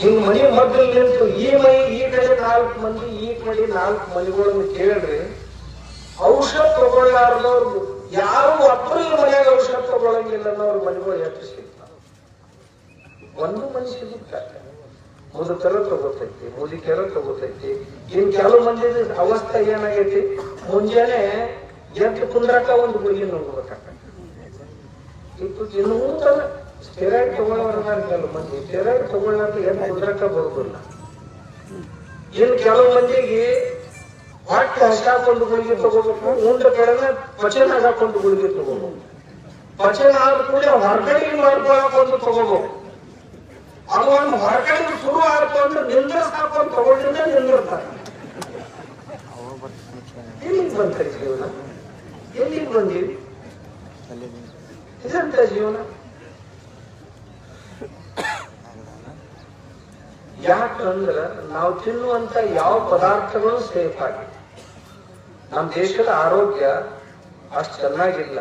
ಹಿಂಗ್ ಮನಿ ಮೊದ್ಲು ನಿಂತು ಈ ಮೈ, ಈ ಕಡೆ ನಾಲ್ಕು ಮಂದಿ, ಈ ಕಡೆ ನಾಲ್ಕು ಮನಿಗಳನ್ನು ಕೇಳ್ರಿ, ಔಷಧ ತಗೊಳ್ಳಾರ್ದವ್ರು ಯಾರು ಒಬ್ಬರು ಈ ಮನೆಯಾಗ ಔಷಧ ತಗೊಳಂಗಿಲ್ಲ ಅನ್ನೋರ್ ಮನೆಗಳು ಎಷ್ಟು ಸಿಗ್ತಾವ. ಒಂದು ಮನೆ ಸಿಗುತ್ತ? ಮುದುಕರ ತಗೋತೈತಿ ಮುದುಕೆರ ತಗೋತೈತಿ. ಇನ್ ಕೆಲವು ಮಂದಿ ಅವಸ್ಥೆ ಏನಾಗೈತಿ? ಮುಂಜಾನೆ ಎದ್ದು ಕುಂದ್ರಕ ಒಂದು ಗುಳಿಗೆ ನುಂಗ್ಬೇಕಾಗ್ತದೆ ಇನ್ನೂ ಇನ್ನೂ ಸ್ಟೆರಾಯ್ಡ್ ತಗೊಳ್ಳೋರ್ದಾರ ಕೆಲವು ಮಂದಿ, ಸ್ಟೆರಾಯ್ಡ್ ತಗೊಳ್ಳಂತ ಏನು ಕುಂದ್ರಕ ಬರುದಿಲ್ಲ. ಇನ್ನು ಕೆಲವು ಮಂದಿಗೆ ಹೊಟ್ಟೆ ಹಸಾಕೊಂಡು ಗುಳಿಗೆ ತಗೋಬೇಕು, ಉಂಡ ಕಡೆನ ಪಚನ ಹಾಕೊಂಡು ಗುಳಿಗೆ ತಗೋಬೇಕು. ಪಚನ ಆದ ಕೂಡ ಹೊರಗಡೆ ಮಾಡ್ಕೊಳಕೊಂಡು ತಗೋಬೇಕು. ಅದು ಒಂದು ಹೊರಗಡೆ ಶುರು ಆಯ್ತು ಅಂದ್ರೆ ನಿಂದ್ರಸ್ ಹಾಕೊಂಡು ತಗೊಂಡಿದ್ದ ನಿಂದಿರ್ತಾರೆ ಎಲ್ಲಿಗೆ ಬಂತಾರೆ ಜೀವನ? ಎಲ್ಲಿಗೆ ಬಂದಿವಿ ಇದಂತ ಜೀವನ? ಯಾಕಂದ್ರ ನಾವು ತಿನ್ನುವಂತ ಯಾವ ಪದಾರ್ಥಗಳು ಸೇಫ್ ಆಗಿ? ನಮ್ಮ ದೇಶದ ಆರೋಗ್ಯ ಅಷ್ಟು ಚೆನ್ನಾಗಿಲ್ಲ.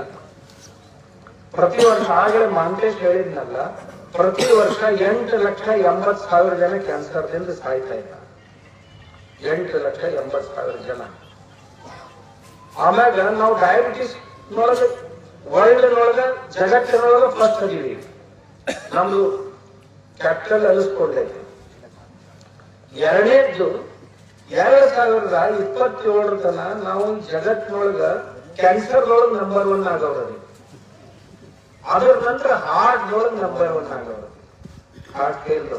ಪ್ರತಿ ವರ್ಷ ಆಗಲೇ ಮಾಂತೇಶ್ ಹೇಳಿದ್ನಲ್ಲ, ಪ್ರತಿ ವರ್ಷ ಎಂಟು ಲಕ್ಷ ಎಂಬತ್ ಸಾವಿರ ಜನ ಕ್ಯಾನ್ಸರ್ದಿಂದ ಸಾಯ್ತಾ ಇಲ್ಲ ಎಂಟು ಲಕ್ಷ ಎಂಬತ್ ಸಾವಿರ ಜನ. ಆಮ್ಯಾಗ ನಾವು ಡಯಾಬಿಟಿಸ್ ನೊಳಗ ವರ್ಲ್ಡ್ ನೊಳಗ, ಜಗತ್ತಿನೊಳಗ ಫಸ್ಟ್ ಅದೀವಿ ನಮ್ದು ಕ್ಯಾಪಿಟಲ್ ಅನಿಸ್ಕೊಂಡೈತಿ ಎರಡನೇದ್ದು ಎರಡ್ ಸಾವಿರದ ಇಪ್ಪತ್ತೇಳರ ತನ ನಾವು ಜಗತ್ತಿನೊಳಗ ಕ್ಯಾನ್ಸರ್ ಒಳಗ್ ನಂಬರ್ ಒನ್ ಆಗವ್ರಿ. ಅದ್ರ ನಂತರ ಹಾರ್ಟ್ ಒಳಗ ನಂಬರ್ ಒನ್ ಆಗವ್ರಿ. ಹಾರ್ಟ್ ಫೇಲ್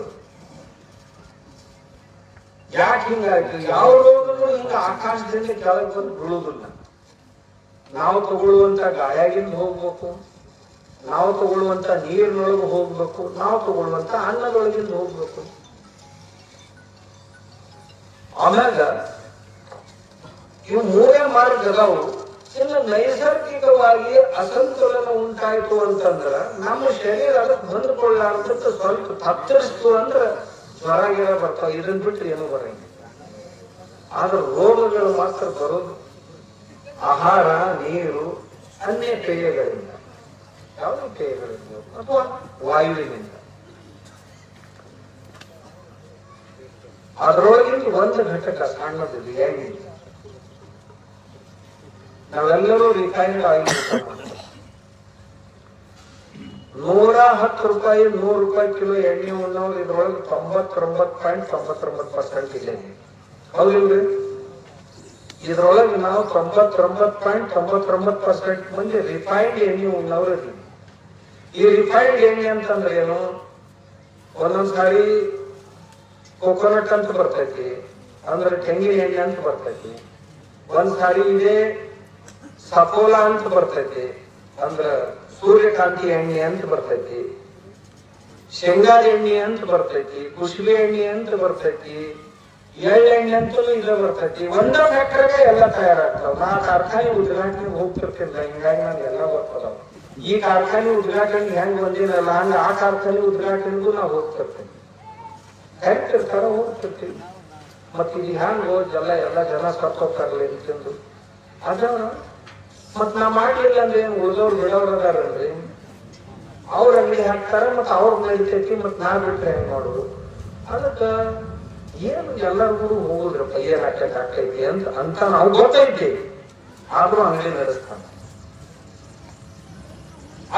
ಯಾಕೆ ಹಿಂಗಾಯ್ತು ಯಾವ ರೋಗಗಳು ಹಿಂಗ ಆಕಾಶದಿಂದ ಕೆಳಗೆ ಬಂದು ಬೀಳುದಿಲ್ಲ. ನಾವು ತಗೊಳ್ಳುವಂತ ಗಾಯಾಗಿಂದ ಹೋಗ್ಬೇಕು. ನಾವು ತಗೊಳ್ಳುವಂತ ನೀರಿನೊಳಗೆ ಹೋಗ್ಬೇಕು, ನಾವು ತಗೊಳ್ಳುವಂತ ಅನ್ನದೊಳಗಿಂದ ಹೋಗ್ಬೇಕು. ಆಮ್ಯಾಗ ಇವು ಮೂರೇ ಮಾರ್ಗ ಅದಾವು. ಇನ್ನು ನೈಸರ್ಗಿಕವಾಗಿ ಅಸಂತುಲನ ಉಂಟಾಯ್ತು ಅಂತಂದ್ರ ನಮ್ಮ ಶರೀರ ಅದಕ್ಕೆ ಹೊಂದ್ಕೊಳ್ಳಾರ್ದಕ್ಕೆ ಸ್ವಲ್ಪ ತತ್ತರಿಸ್ತು ಅಂದ್ರ ಜ್ವರ ಗಿರ ಬರ್ತಾವ. ಇದನ್ ಬಿಟ್ರೆ ಏನು ಬರಂಗಿಲ್ಲ. ಆದ್ರೆ ರೋಗಗಳು ಮಾತ್ರ ಬರೋದು. ಆಹಾರ, ನೀರು, ಅನ್ಯ ಪೇಯಗಳಿಂದ ಯಾವುದೇ ಪೇಯಗಳಿಂದ ಅಥವಾ ವಾಯುವಿನಿಂದ. ಅದರೊಳಗಿಂದ ಒಂದು ಘಟಕ ಸಣ್ಣದಿದೆ ಏನಿಲ್ಲ ನಾವೆಲ್ಲರೂ ರಿಫೈನ್ಡ್ ಆಯಿಲ್ ನೂರ ಹತ್ತು ರೂಪಾಯಿ, ನೂರು ರೂಪಾಯಿ ಕಿಲೋ ಎಣ್ಣೆ ಉಣ್ಣವ್ರು ಇದ್ರೊಳಗೆ ತೊಂಬತ್ತೊಂಬತ್ತು ಪಾಯಿಂಟ್ ತೊಂಬತ್ತೊಂಬತ್ತು ಪರ್ಸೆಂಟ್ ಇದೆ. ಹೌದಿಲ್ರಿ ಇದ್ರೊಳಗೆ ನಾವು ತೊಂಬತ್ತೊಂಬತ್ತು ಪಾಯಿಂಟ್ ತೊಂಬತ್ತೊಂಬತ್ತು ಪರ್ಸೆಂಟ್ ಮಂದಿ ರಿಫೈನ್ಡ್ ಎಣ್ಣೆ ಉಣ್ಣವ್ರು ಇದೀವಿ. ಈ ರಿಫೈನ್ಡ್ ಎಣ್ಣೆ ಅಂತಂದ್ರೆ ಏನು? ಒಂದೊಂದ್ ಸಾರಿ ಕೊಕೊನಟ್ ಅಂತ ಬರ್ತೈತಿ, ಅಂದ್ರೆ ತೆಂಗಿನ ಎಣ್ಣೆ ಅಂತ ಬರ್ತೈತಿ. ಒಂದ್ ಸಾರಿ ಇದೆ ಸಫೋಲಾ ಅಂತ ಬರ್ತೈತಿ, ಅಂದ್ರ ಸೂರ್ಯಕಾಂತಿ ಎಣ್ಣೆ ಅಂತ ಬರ್ತೈತಿ. ಶೇಂಗಾ ಎಣ್ಣೆ ಅಂತ ಬರ್ತೈತಿ, ಕುಸುಬಿ ಎಣ್ಣೆ ಅಂತ ಬರ್ತೈತಿ ಎಳ್ಳೆಣ್ಣೆ ಅಂತಲೂ ಇದ ಬರ್ತೈತಿ. ಒಂದ ಫ್ಯಾಕ್ಟರಿಗೆ ಎಲ್ಲ ತಯಾರಾಗ್ತಾವ. ನಾ ಕಾರ್ಖಾನೆ ಉದ್ಘಾಟನೆಗೆ ಹೋಗ್ತಿರ್ತೀನಿ ಹಿಂಗಾಗಿ ನಾನು ಎಲ್ಲ ಬರ್ತದವ ಈ ಕಾರ್ಖಾನೆ ಉದ್ಘಾಟನೆ ಹೆಂಗ್ ಬಂದಿರಲ್ಲ ಹಂಗ ಆ ಕಾರ್ಖಾನೆ ಉದ್ಘಾಟನೆಗೂ ನಾವು ಹೋಗ್ತಿರ್ತೇವೆ ಕರೆಕ್ಟ್ ಇರ್ತಾರ ಹೋಗ್ತಿರ್ತೀವಿ ಮತ್ತೆ ಇದು ಹ್ಯಾಂಗ ಎಲ್ಲ ಎಲ್ಲ ಜನ ಸತ್ತೋಗ್ತಾರಲ್ಲ ಅಂತಂದು ಅದ ಮತ್ ನಾ ಮಾಡ್ಲಿಲ್ಲ ಅಂದ್ರೆ ಏನ್ ಉಳಿದವ್ರು ಬಿಡೋರ್ ಅದಾರಲ್ರಿ? ಅವ್ರ ಅಂಗಡಿ ಹಾಕ್ತಾರ ಮತ್ ಅವ್ರ ನಡಿತೈತಿ ಮತ್ ನಾ ಬಿಟ್ರೆ ಹೆಂಗ್ ಮಾಡೋದು? ಅದಕ್ಕ ಏನು ಎಲ್ಲರಿಗೂ ಹೋಗುದ್ರಪ್ಪ, ಏನ್ ಹಾಕಕ್ ಆಗ್ತೈತಿ ಅಂತ ಅಂತ ನಾವು ಗೊತ್ತೈತಿ. ಆದ್ರೂ ಅಂಗಡಿ ನಡೆಸ್ತಾನ.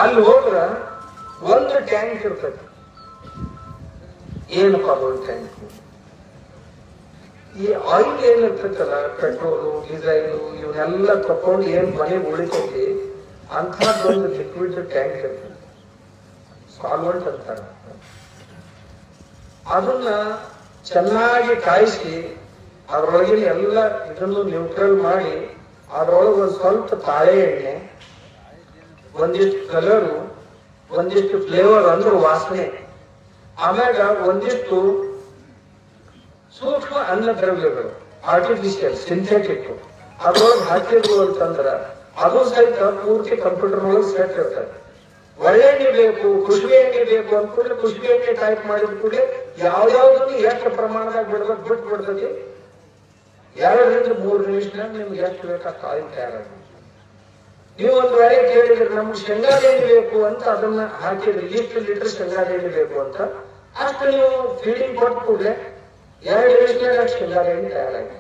ಅಲ್ಲಿ ಹೋದ್ರ ಒಂದು ಟ್ಯಾಂಕ್ ಇರ್ತೈತಿ ಏನಪ್ಪ ಅದೊಂದು ಟ್ಯಾಂಕ್ ಈ ಆಯಿಲ್ ಏನಿರ್ತೈತಲ್ಲ ಪೆಟ್ರೋಲು ಡೀಸೈಲು ಇವನ್ನೆಲ್ಲ ತಕೊಂಡು ಏನ್ ಮನೆ ಉಳಿತೈತಿ ಒಂದು ಲಿಕ್ವಿಡ್ ಟ್ಯಾಂಕ್ ಇರ್ತದೆ. ಸಾಲ್ವೆಂಟ್ ಅಂತಾರೆ. ಅದನ್ನ ಚೆನ್ನಾಗಿ ಕಾಯಿಸಿ, ಅದರೊಳಗಿನ ಎಲ್ಲ ಇದನ್ನು ನ್ಯೂಟ್ರಲ್ ಮಾಡಿ, ಅದರೊಳಗೆ ಒಂದು ಸ್ವಲ್ಪ ತಾಳೆ ಎಣ್ಣೆ ಒಂದಿಷ್ಟು ಕಲರು ಒಂದಿಷ್ಟು ಫ್ಲೇವರ್ ಅಂದ್ರೆ ವಾಸನೆ. ಆಮ್ಯಾಗ ಒಂದಿಷ್ಟು ಸೂಕ್ಷ್ಮ ಅನ್ನ ದ್ರವ್ಯಗಳು ಆರ್ಟಿಫಿಷಿಯಲ್ ಸಿಂಥೆಟಿಕ್ ಅದ್ರೊಳಗೆ ಹಾಕಿದ್ರು ಅಂತಂದ್ರ ಅದು ಸಹಿತ ಪೂರ್ತಿ ಕಂಪ್ಯೂಟರ್ ಒಳಗೆ ಸೆಟ್ ಇರ್ತದೆ. ಒಳ್ಳೆ ಎಣ್ಣೆ ಬೇಕು ಖುಷಿ ಎಣ್ಣೆ ಬೇಕು ಅಂದ ಕೂಡಲೇ ಖುಷಿ ಎಣ್ಣೆ ಟೈಪ್ ಮಾಡಿದ ಕೂಡಲೇ ಯಾವ್ದಾವ್ದು ಎಷ್ಟು ಪ್ರಮಾಣದಾಗ ಬಿಡ್ಬೇಕು ಬಿಟ್ಟು ಬಿಡ್ತೈತಿ ಎರಡರಿಂದ ಮೂರು ನಿಮಿಷನಾಗ ನಿಮ್ಗೆ ಎಷ್ಟು ಬೇಕಾ ಕಾಯಿ ತಯಾರಾಗುತ್ತೆ ನೀವು ಒಂದು ವೇಳೆ ಕೇಳಿದ್ರೆ ನಮ್ಗೆ ಶೇಂಗಾದೇಣಿ ಬೇಕು ಅಂತ ಅದನ್ನ ಹಾಕಿದ್ರೆ ಇಷ್ಟು ಲೀಟರ್ ಶೇಂಗಾದೇಣಿ ಬೇಕು ಅಂತ, ಅಷ್ಟು ನೀವು ಫೀಡಿಂಗ್ ಕೊಟ್ಟು ಕೂಡಲೇ ಎರಡು ಲೀಟರ್ ಅಷ್ಟು ಶೇಂಗಾದ ಎಣ್ಣೆ ತಯಾರಾಗಿ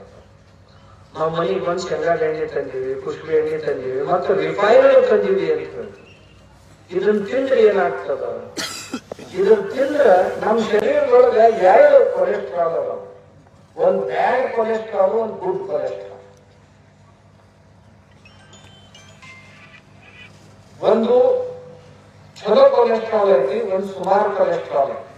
ನಾವು ಮನೆಗೆ ಬಂದು ಶೇಂಗಾದ ಎಣ್ಣೆ ತಂದೀವಿ ಕುಸುಬಿ ಎಣ್ಣೆ ತಂದೀವಿ, ಮತ್ತು ರಿಫೈನರ್ ತಂದೀವಿ ಅಂತ ಇದನ್ನ ತಿಂದ್ರೆ ಏನಾಗ್ತದ? ಇದನ್ನ ತಿಂದ್ರೆ ನಮ್ಮ ಶರೀರದೊಳಗ ಎರಡು ಕೊಲೆಸ್ಟ್ರಾಲ್ ಅದಾವ. ಒಂದ್ ಬ್ಯಾಡ್ ಕೊಲೆಸ್ಟ್ರಾಲ್ ಒಂದ್ ಗುಡ್ ಕೊಲೆಸ್ಟ್ರಾಲ್ ಒಂದು ಚಲೋ ಕೊಲೆಸ್ಟ್ರಾಲ್ ಐತಿ, ಒಂದು ಸುಮಾರು ಕೊಲೆಸ್ಟ್ರಾಲ್ ಐತಿ.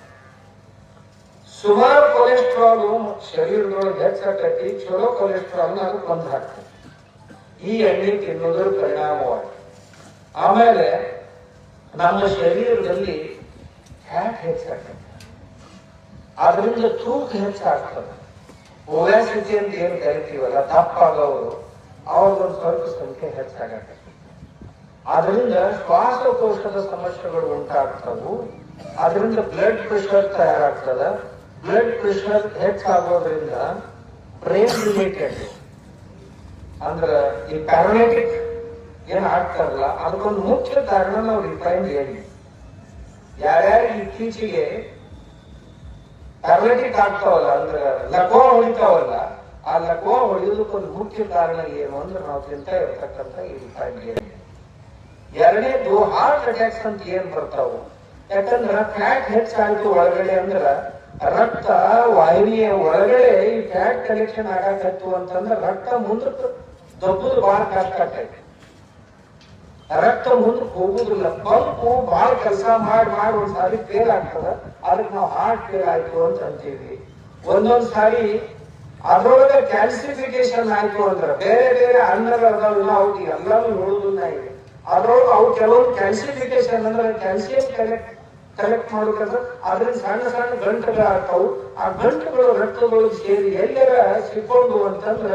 ಸುಮಾರು ಕೊಲೆಸ್ಟ್ರಾಲ್ ಶರೀರದೊಳಗೆ ಹೆಚ್ಚಾಕೈತಿ ಚಲೋ ಕೊಲೆಸ್ಟ್ರಾಲ್ ಅದು ಬಂದ್ ಹಾಕ್ತದೆ ಈ ಎಣ್ಣೆ ತಿನ್ನೋದ್ರ ಪರಿಣಾಮವಾಗಿ. ಆಮೇಲೆ ನಮ್ಮ ಶರೀರದಲ್ಲಿ ಫ್ಯಾಟ್ ಹೆಚ್ಚಾಗ್ತದೆ ಅದರಿಂದ ತೂಕ ಹೆಚ್ಚಾಗ್ತದೆ ಒಬ್ಯಾಸಿಟಿ ಅಂತ ಏನು ಕರಿತೀವಲ್ಲ ತಪ್ಪಾಗೋರು ಅವ್ರದೊಂದು ಸ್ವಲ್ಪ ಸಂಖ್ಯೆ ಹೆಚ್ಚಾಗತ್ತೆ ಅದರಿಂದ ಶ್ವಾಸಕೋಶದ ಸಮಸ್ಯೆಗಳು ಉಂಟಾಗ್ತವು. ಅದರಿಂದ ಬ್ಲಡ್ ಪ್ರೆಷರ್ ತಯಾರಾಗ್ತದ. ಬ್ಲಡ್ ಪ್ರೆಷರ್ ಹೆಚ್ಚಾಗೋದ್ರಿಂದ ಬ್ರೈನ್ ರಿಲೇಟೆಡ್ ಅಂದ್ರ ಈ ಪ್ಯಾರಾಲಿಟಿಕ್ ಏನ್ ಆಗ್ತಾರಲ್ಲ, ಅದಕ್ಕೊಂದು ಮುಖ್ಯ ಕಾರಣ ನಾವು ರಿಫೈನ್ ಹೇಳಿ. ಯಾರ್ಯಾರು ಇತ್ತೀಚೆಗೆ ಪ್ಯಾರಾಲಿಟಿಕ್ ಆಗ್ತಾವಲ್ಲ, ಅಂದ್ರ ಲಕೋ ಹೊಡಿತಾವಲ್ಲ, ಆ ಲಕೋ ಹೊಡೆಯೋದಕ್ಕೊಂದು ಮುಖ್ಯ ಕಾರಣ ಏನು ಅಂದ್ರೆ ನಾವು ತಿಂತಾ ಇರ್ತಕ್ಕಂಥ ಈ ರಿಫೈನ್ ಹೇಳಿ ಎರಡನೇದು ಹಾರ್ಟ್ ಅಟ್ಯಾಕ್ಸ್ ಅಂತ ಏನ್ ಬರ್ತಾವು? ಯಾಕಂದ್ರ ಫ್ಯಾಟ್ ಹೆಚ್ಚಾಯ್ತು ಒಳಗಡೆ ಅಂದ್ರ ರಕ್ತ ವಾಹಿನಿಯ ಒಳಗಡೆ ಈ ಫ್ಯಾಟ್ ಕಲೆಕ್ಷನ್ ಆಗಾಕತ್ತು ಅಂತಂದ್ರ ರಕ್ತ ಮುಂದಕ್ಕೆ ದಬ್ಬುದು ಬಹಳ ಕಷ್ಟ ಆಗ್ತೈತಿ ರಕ್ತ ಮುಂದಕ್ಕೆ ಹೋಗುದಿಲ್ಲ, ಪಂಪ್ ಬಹಳ ಕೆಲಸ ಮಾಡಿ ಮಾಡಿ ಒಂದ್ ಸಾರಿ ಫೇಲ್ ಆಗ್ತದ ಅದಕ್ಕೆ ನಾವು ಹಾರ್ಟ್ ಫೇಲ್ ಆಯ್ತು ಅಂತ ಅಂತೀವಿ. ಒಂದೊಂದ್ ಸಾರಿ ಅದ್ರೊಳಗೆ ಕ್ಯಾಲ್ಸಿಫಿಕೇಶನ್ ಆಯ್ತು ಅಂದ್ರ ಬೇರೆ ಬೇರೆ ಅನ್ನಗಳು ಅದಾವಲ್ಲ ಅವ್ರಿಗೆ ಎಲ್ಲಾನು ನೋಡುದಿಲ್ಲ ಇದೆ ಅದ್ರೊಳಗೆ ಅವು ಕೆಲವೊಂದು ಕ್ಯಾಲ್ಸಿಫಿಕೇಶನ್ ಅಂದ್ರೆ ಕ್ಯಾಲ್ಸಿಯಂ ಕಲೆಕ್ಟ್ ಕಲೆಕ್ಟ್ ಮಾಡ್ಬೇಕಂದ್ರೆ ಅದ್ರಿಂದ ಸಣ್ಣ ಸಣ್ಣ ಗಂಟುಗಳು ಆಗ್ತಾವು. ಆ ಗಂಟುಗಳು ರಕ್ತದೊಳಗೆ ಸೇರಿ ಎಲ್ಲರ ಸಿಕ್ಕೊಂಡು ಅಂತಂದ್ರ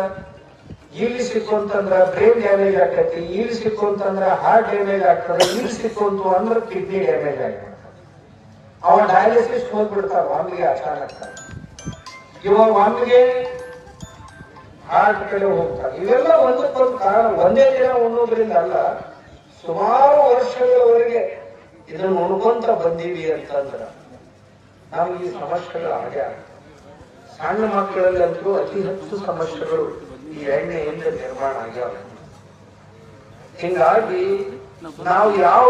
ಇಲ್ಲಿ ಸಿಕ್ಕೊಂತಂದ್ರ ಬ್ರೈನ್ ಡ್ಯಾಮೇಜ್ ಆಗ್ತೈತಿ, ಇಲ್ಲಿ ಸಿಕ್ಕೊಂತಂದ್ರ ಹಾರ್ಟ್ ಡ್ಯಾಮೇಜ್ ಆಗ್ತದೆ, ಇಲ್ಲಿ ಸಿಕ್ಕು ಅಂತ ಅಂದ್ರೆ ಕಿಡ್ನಿ ಡ್ಯಾಮೇಜ್ ಆಗಿರ್ತದೆ ಅವ ಡಯಾಲಿಸಿಸ್ ಹೋಗ್ಬಿಡ್ತಾರ ಒಮ್ಮಿಗೆ ಅಚಾನಕ್. ಇವಾಗ ಒಮ್ಮಿಗೆ ಹಾರ್ಟ್ ಕಡೆ ಹೋಗ್ತಾರೆ ಇವೆಲ್ಲ ಒಂದಕ್ಕೊಂದು ಕಾರಣ ಒಂದೇ ದಿನ ಉಣ್ಣೋದ್ರಿಂದ ಅಲ್ಲ ಸುಮಾರು ವರ್ಷಗಳವರೆಗೆ ಇದನ್ನು ನೋಡ್ಕೊಂತ ಬಂದೀವಿ ಅಂತಂದ್ರ ನಾವು ಈ ಸಮಸ್ಯೆಗಳು ಹಾಗೆ ಆಗ್ತವೆ ಸಣ್ಣ ಮಕ್ಕಳಲ್ಲಂತೂ ಅತಿ ಹೆಚ್ಚು ಸಮಸ್ಯೆಗಳು ಈ ಎಣ್ಣೆಯಿಂದ ನಿರ್ಮಾಣ ಆಗ್ಯಾವ. ಹಿಂಗಾಗಿ ನಾವು ಯಾವ